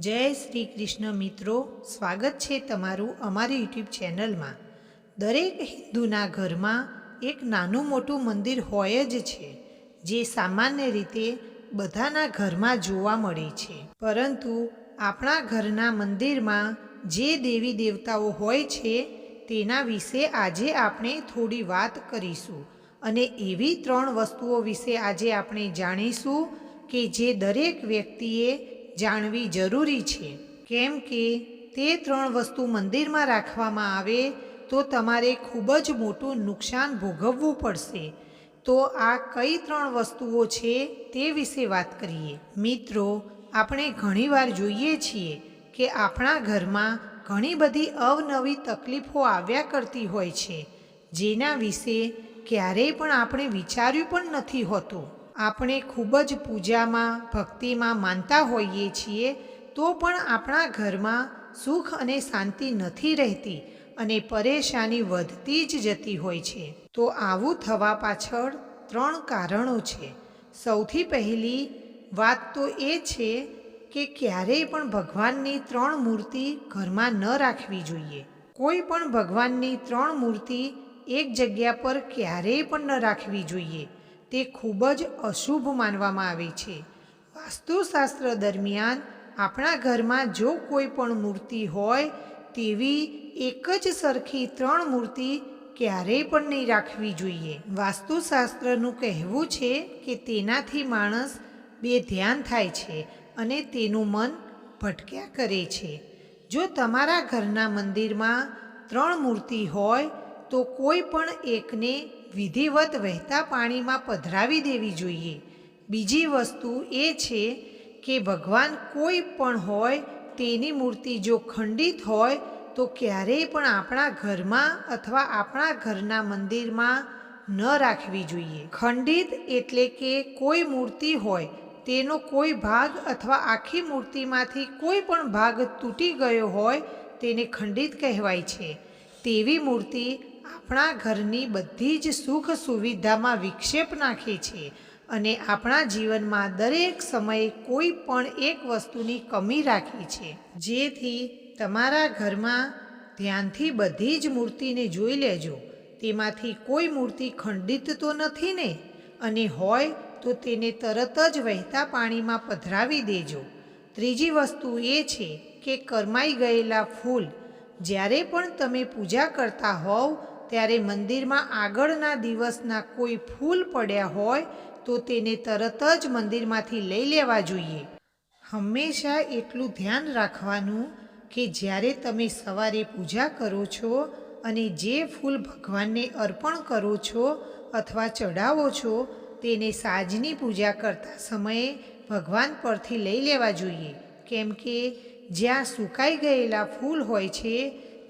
જય શ્રી કૃષ્ણ મિત્રો, સ્વાગત છે તમારું અમારી યુટ્યુબ ચેનલમાં. દરેક હિન્દુના ઘરમાં એક નાનું મોટું મંદિર હોય જ છે, જે સામાન્ય રીતે બધાના ઘરમાં જોવા મળે છે. પરંતુ આપણા ઘરના મંદિરમાં જે દેવી દેવતાઓ હોય છે, તેના વિશે આજે આપણે થોડી વાત કરીશું. અને એવી ત્રણ વસ્તુઓ વિશે આજે આપણે જાણીશું કે જે દરેક વ્યક્તિએ જાણવી જરૂરી છે. કેમ કે તે ત્રણ વસ્તુ મંદિરમાં રાખવામાં આવે, તો તમારે ખૂબ જ મોટું નુકસાન ભોગવવું પડશે. તો આ કઈ ત્રણ વસ્તુઓ છે તે વિશે વાત કરીએ. મિત્રો, આપણે ઘણીવાર જોઈએ છીએ કે આપણા ઘરમાં ઘણી બધી અવનવી તકલીફો આવ્યા કરતી હોય છે, જેના વિશે ક્યારેય પણ આપણે વિચાર્યું પણ નથી હોતું. આપણે ખૂબ જ પૂજામાં, ભક્તિમાં માનતા હોઈએ છીએ, તો પણ આપણા ઘરમાં સુખ અને શાંતિ નથી રહેતી અને પરેશાની વધતી જ જતી હોય છે. તો આવું થવા પાછળ ત્રણ કારણો છે. સૌથી પહેલી વાત તો એ છે કે ક્યારેય પણ ભગવાનની ત્રણ મૂર્તિ ઘરમાં ન રાખવી જોઈએ. કોઈ પણ ભગવાનની ત્રણ મૂર્તિ એક જગ્યા પર ક્યારેય પણ ન રાખવી જોઈએ. તે ખૂબ જ અશુભ માનવામાં આવે છે. વાસ્તુશાસ્ત્ર દરમિયાન આપણા ઘરમાં જો કોઈ પણ મૂર્તિ હોય, તેવી એક જ સરખી ત્રણ મૂર્તિ ક્યારેય પણ નહીં રાખવી જોઈએ. વાસ્તુશાસ્ત્રનું કહેવું છે કે તેનાથી માણસ બે ધ્યાન થાય છે અને તેનું મન ભટક્યા કરે છે. જો તમારા ઘરના મંદિરમાં ત્રણ મૂર્તિ હોય તો કોઈ પણ એકને વિધિવત વહેતા પાણીમાં પધરાવી દેવી જોઈએ. બીજી વસ્તુ એ છે કે ભગવાન કોઈ પણ હોય, તેની મૂર્તિ જો ખંડિત હોય, તો ક્યારેય પણ આપણા ઘરમાં અથવા આપણા ઘરના મંદિરમાં ન રાખવી જોઈએ. ખંડિત એટલે કે કોઈ મૂર્તિ હોય, તેનો કોઈ ભાગ અથવા આખી મૂર્તિમાંથી કોઈ પણ ભાગ તૂટી ગયો હોય, તેને ખંડિત કહેવાય છે. તેવી મૂર્તિ આપણા ઘરની બધી જ સુખ સુવિધામાં વિક્ષેપ નાખે છે અને આપણા જીવનમાં દરેક સમયે કોઈ પણ એક વસ્તુની કમી રાખે છે. જેથી તમારા ઘરમાં ધ્યાનથી બધી જ મૂર્તિને જોઈ લેજો. તેમાંથી કોઈ મૂર્તિ ખંડિત તો નથી ને? અને હોય તો તેને તરત જ વહેતા પાણીમાં પધરાવી દેજો. ત્રીજી વસ્તુ એ છે કે કરમાઈ ગયેલા ફૂલ, જ્યારે પણ તમે પૂજા કરતા હોવ ત્યારે મંદિરમાં આગળના દિવસના કોઈ ફૂલ પડ્યા હોય તો તેને તરત જ મંદિરમાંથી લઈ લેવા જોઈએ. હંમેશા એટલું ધ્યાન રાખવાનું કે જ્યારે તમે સવારે પૂજા કરો છો અને જે ફૂલ ભગવાનને અર્પણ કરો છો અથવા ચઢાવો છો, તેને સાજની પૂજા કરતા સમયે ભગવાન પરથી લઈ લેવા જોઈએ. કેમ કે જ્યાં સુકાઈ ગયેલા ફૂલ હોય છે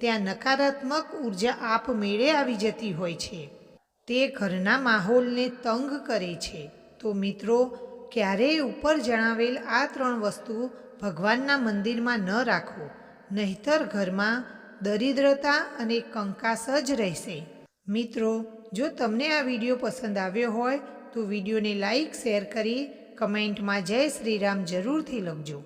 ત્યાં નકારાત્મક ઊર્જા આપમેળે આવી જતી હોય છે. તે ઘરના માહોલને તંગ કરે છે. તો મિત્રો, ક્યારેય ઉપર જણાવેલ આ ત્રણ વસ્તુ ભગવાનના મંદિરમાં ન રાખો. નહીતર ઘરમાં દરિદ્રતા અને કંકાસ જ રહેશે. મિત્રો, જો તમને આ વીડિયો પસંદ આવ્યો હોય, તો વિડીયોને લાઈક, શેર કરી કમેન્ટમાં જય શ્રીરામ જરૂરથી લખજો.